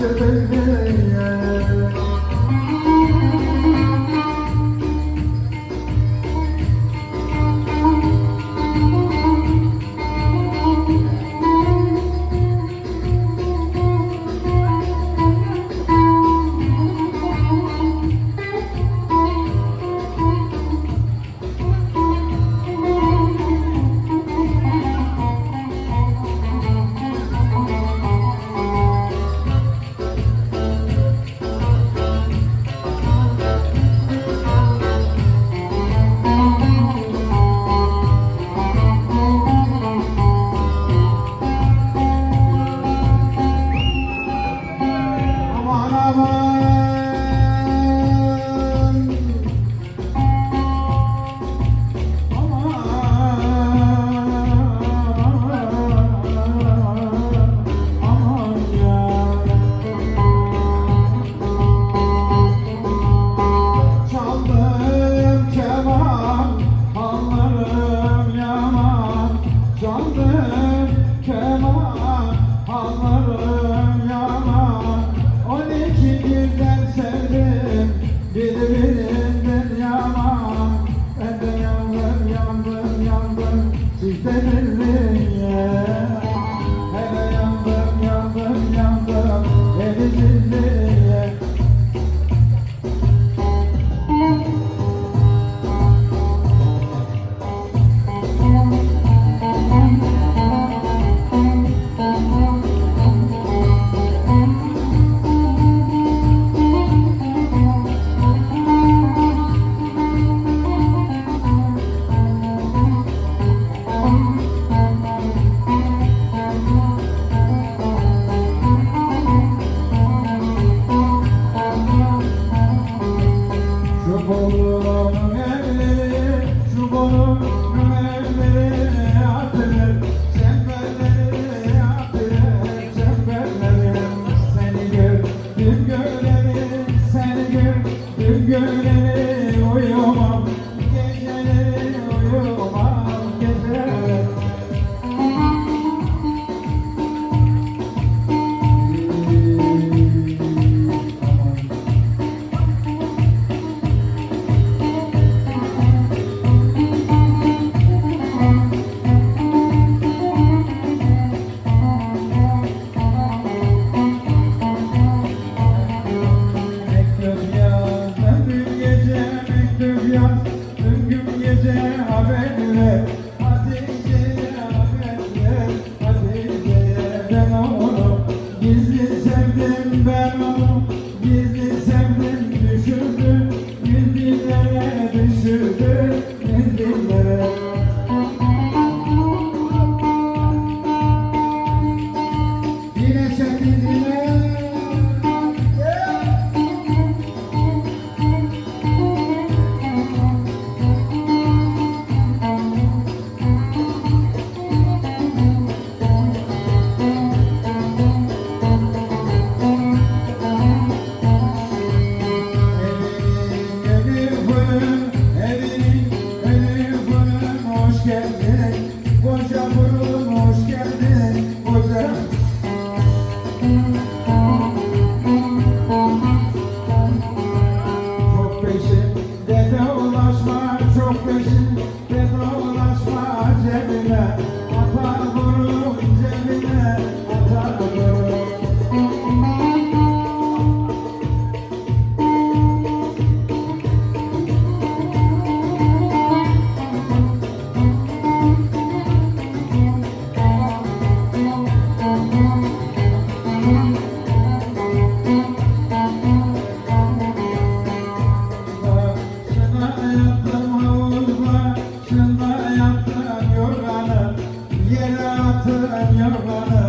Just trouble ben onu gizli sevdim ben onu my profession. Carnival.